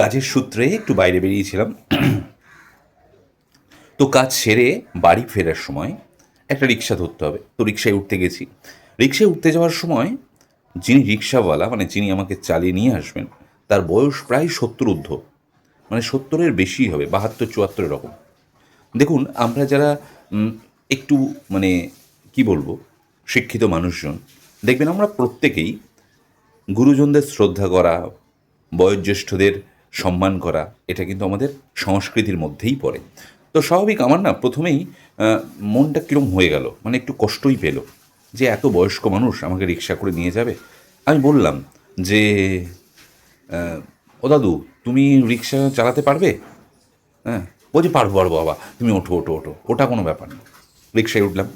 কাজের সূত্রে একটু বাইরে বেরিয়েছিলাম। তো কাজ সেরে বাড়ি ফেরার সময় একটা রিক্সা ধরতে হবে। তো রিক্সায় উঠতে গেছি। রিক্সায় উঠতে যাওয়ার সময় যিনি রিক্সাওয়ালা মানে যিনি আমাকে চালিয়ে নিয়ে আসবেন, তার বয়স প্রায় সত্তর ঊর্ধ্ব। মানে সত্তরের বেশি হবে, বাহাত্তর, চুয়াত্তর এরকম। দেখুন, আমরা যারা একটু মানে কি বলব, শিক্ষিত মানুষজন, দেখবেন আমরা প্রত্যেকেই গুরুজনদের শ্রদ্ধা করা, বয়োজ্যেষ্ঠদের সম্মান করা, এটা কিন্তু আমাদের সংস্কৃতির মধ্যেই পড়ে। তো স্বাভাবিক আমার না প্রথমেই মনটা কীরকম হয়ে গেল মানে একটু কষ্টই পেল, যে এত বয়স্ক মানুষ আমাকে রিক্সা করে নিয়ে যাবে? আমি বললাম যে ও দাদু, তুমি রিক্সা চালাতে পারবে? হ্যাঁ বলছি, পারব পারব, বাবা, তুমি ওঠো ওঠো ওঠো, ওটা কোনো ব্যাপার না। রিক্সায় উঠলাম।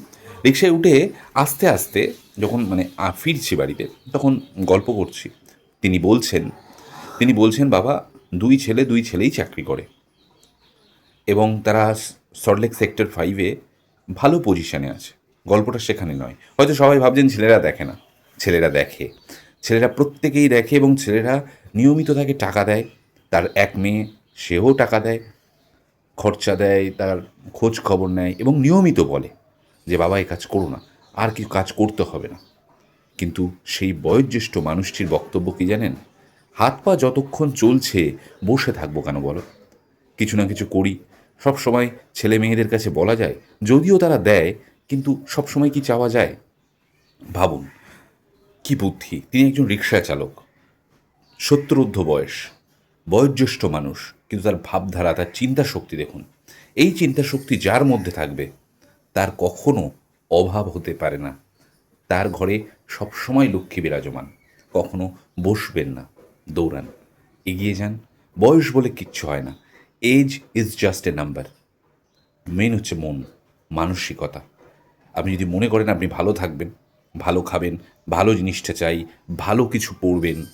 রিক্সায় উঠে আস্তে আস্তে যখন মানে ফিরছি বাড়িতে, তখন গল্প করছি। তিনি বলছেন তিনি বলছেন, বাবা দুই ছেলে দুই ছেলেই চাকরি করে। এবং তারা সল্টলেক সেক্টর ফাইভে ভালো পজিশনে আছে। গল্পটা সেখানে নয়। হয়তো সবাই ভাবছেন, ছেলেরা দেখে না। ছেলেরা দেখে। ছেলেরা প্রত্যেকেই দেখে এবং ছেলেরা নিয়মিত তাকে টাকা দেয়। তার এক মেয়ে, সেও টাকা দেয়, খরচা দেয়, তার খোঁজ খবর নেয় এবং নিয়মিত বলে যে, বাবা এই কাজ করো না। আর কি কাজ করতে হবে না। কিন্তু সেই বয়োজ্যেষ্ঠ মানুষটির বক্তব্য কি জানেন? হাত পা যতক্ষণ চলছে বসে থাকব কেন বলো? কিছু না কিছু করি। সব সময় ছেলে মেয়েদের কাছে বলা যায়, যদিও তারা দেয়, কিন্তু সব সময় কি চাওয়া যায়? ভাবুন, কি বুদ্ধি? তিনি একজন রিক্সা চালক। সত্তরোর্ধ্ব বয়স, বয়োজ্যেষ্ঠ মানুষ, কিন্তু তার ভাবধারা, তার চিন্তা শক্তি দেখুন। এই চিন্তা শক্তি যার মধ্যে থাকবে, তার কখনো অভাব হতে পারে না। তার ঘরে সবসময় লক্ষ্মী বিরাজমান, কখনো বসবেন না। দৌড়ান। এগিয়ে যান। বয়স বলে কিচ্ছু হয় না। Age is just a number main হচ্ছে মন, মানসিকতা। আপনি যদি মনে করেন আপনি ভালো থাকবেন, ভালো খাবেন, ভালো জিনিসটা চাই, ভালো কিছু পড়বেন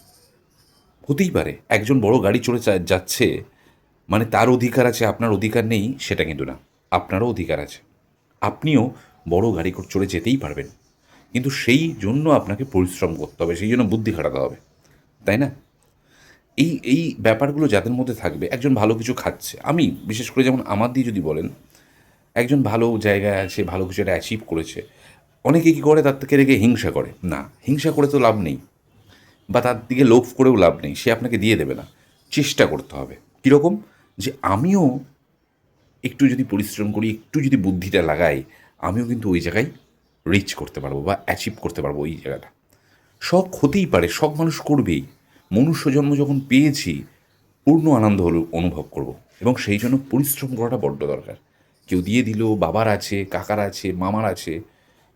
হতেই পারে। একজন বড় গাড়ি চড়ে যাচ্ছে মানে তার অধিকার আছে, আপনার অধিকার নেই, সেটা কিন্তু না। আপনারও অধিকার আছে। আপনিও বড় গাড়ি চড়ে যেতেই পারবেন। কিন্তু সেই জন্য আপনাকে পরিশ্রম করতে হবে, সেই জন্য বুদ্ধি খাটাতে হবে। তাই না? এই এই ব্যাপারগুলো যাদের মধ্যে থাকবে, একজন ভালো কিছু খাচ্ছে। আমি, বিশেষ করে যেমন আমার দিয়ে যদি বলেন, একজন ভালো জায়গায় আছে, ভালো কিছু একটা অ্যাচিভ করেছে, অনেকে কী করে তার থেকে রেখে হিংসা করে? না, হিংসা করে তো লাভ নেই। বা তার দিকে লোভ করেও লাভ নেই, সে আপনাকে দিয়ে দেবে না। চেষ্টা করতে হবে। কীরকম? যে আমিও একটু যদি পরিশ্রম করি, একটু যদি বুদ্ধিটা লাগাই, আমিও কিন্তু ওই জায়গায় রিচ করতে পারব বা অ্যাচিভ করতে পারব ওই জায়গাটা। শখ হতেই পারে, শখ মানুষ করবেই। মনুষ্য জন্ম যখন পেয়েছি, পূর্ণ আনন্দ হল অনুভব করব। এবং সেই জন্য পরিশ্রম করাটা বড্ড দরকার। কেউ দিয়ে দিল, বাবার আছে, কাকার আছে, মামার আছে।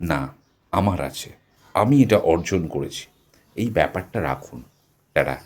না, আমার আছে। আমি এটা অর্জন করেছি। এই ব্যাপারটা রাখুন টাটা